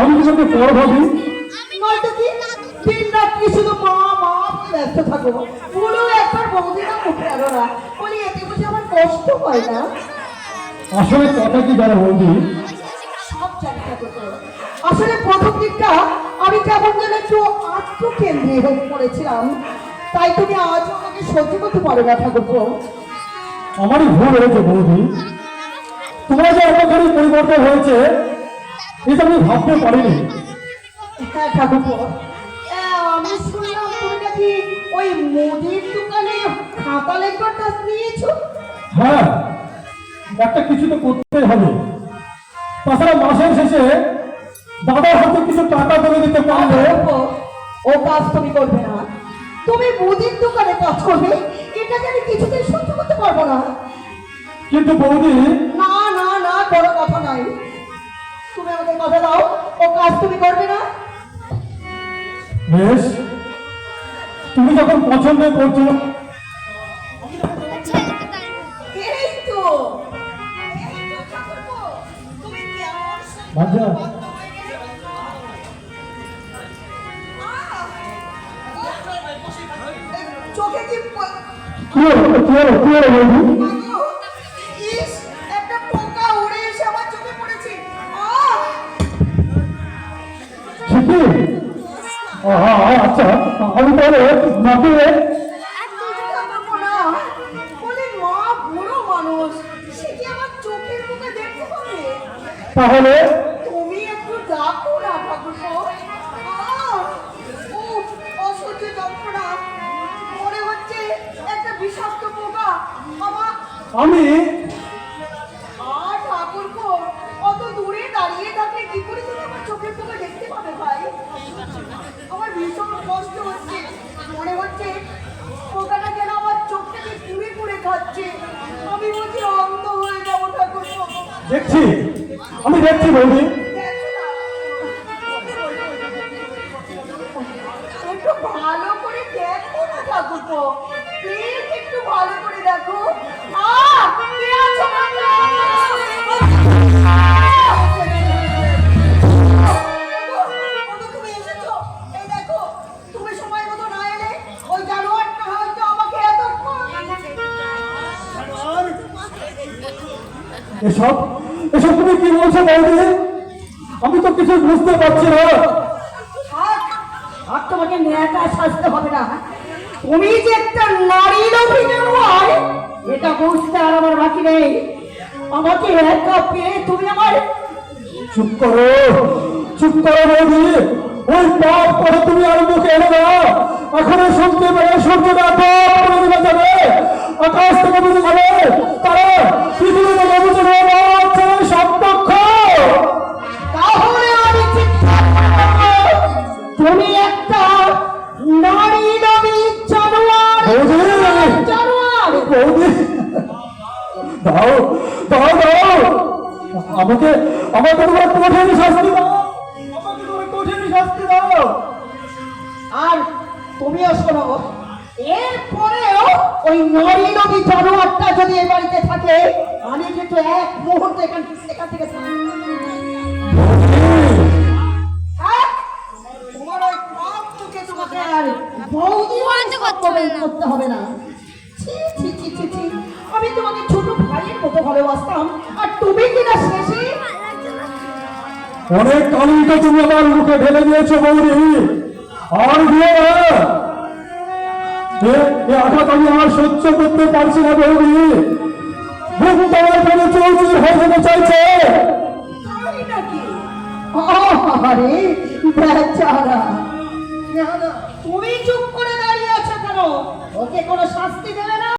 আমি তোমাকে পর ভাবি? নয়তো কি? দিন রাত্রি শুধু মা মা বলে ব্যস্ত থাকো? বলো একবার বৌদিরা মুখে আলো না। বলি এতে বুঝে আমার কষ্ট হয় না? আসলে কথা কি জানো বৌদি? সব জানি থাকো আসলে প্রথম দিকটা আমি কেমন যেন একটু আত্মকেন্দ্রী হয়ে পড়েছিলাম। তাই তুমি আজও আমাকে সহ্য করতে পারো না ঠাকুর আমারই ভুল হয়েছে বৌদি। তোমরা যে এতখানি পরিবর্তন হয়েছে এটা আমি ভাবতে পারিনি। হ্যাঁ ঠাকুর আমি শুনলাম তুমি নাকি ওই মুদির দোকানে খাতা লেখার কাজ নিয়েছো? হ্যাঁ একটা কিছু তো করতেই হবে। তাছাড়া মাসের শেষে দাদার হাতে কিছু টাকা তুলে দিতে পারলে ঠাকুরপো, ও কাজ তুমি করবে না। তুমি মুদির দোকানে কাজ করবে এটাকে আমি কিছুতেই সহ্য করতে পারব না। কিন্তু বৌদি না না বেশ। তুমি যখন পছন্দ করছ! চোখে কি কি হলো? কি হলো? কি চোখের মুখে দেখতে পাবে? তাহলে তুমি একটু ডাকো না, ঠাকুরপো। অসহ্য যন্ত্রণা। মনে হচ্ছে একটা বিষাক্ত পোকা আমার আমি দেখছি। আমি দেখছি বৌদি। ভালো করে দেখো না ঠাকুরপো। প্লিজ একটু ভালো করে দেখো। আহ কে আছো এসব এসব তুমি কি বলছো বৌদি আমি তো কিছু বুঝতে পারছি না। আর তোমাকে ন্যায়টা সাজতে হবে না। তুমি যে একটা নারী লোভী জানোয়ার এটা বুঝতে আর আমার বাকি নেই। আমাকে একা পেয়ে তুমি আমার চুপ করো চুপ করো বৌদি। ওই পাপ করে তুমি আর মুখে এনে এখনও শুনতে পেলে সূর্য দেখো দিকে যাবে আকাশ থেকে বুঝে যাবে তুমি একটা নারী লোভী জানোয়ার। জানোয়ার। বৌদি দাও দাও দাও। আমাকে আমাকে তোমার কঠিন শাস্তি দাও। আমাকে তোমার কঠিন শাস্তি দাও। আর তুমিও শোনো এরপরেও ওই নারী নবী জানোয়ারটা যদি এই বাড়িতে থাকে আমি কিন্তু এক মুহূর্তে এখান এখান থেকে বৌদি করতে হবে না। ছি, ছি, ছি, ছি, ছি। আমি তোমাকে ছোট ভাইয়ের মতো ভালোবাসতাম আর তুমি কিনা শেষে? অনেক কালিটা তুমি আমার মুখে ঢেলে দিয়েছ বৌদি। আর দিও না। এ এ আঘাত আমি আর সহ্য করতে পারছি না বৌদি। বুক তোমার ফেলে চৌচির হয়ে যেতে চাইছে। আরে বেচারা। তুমি চুপ করে কেন ওকে কোনো শাস্তি দেবে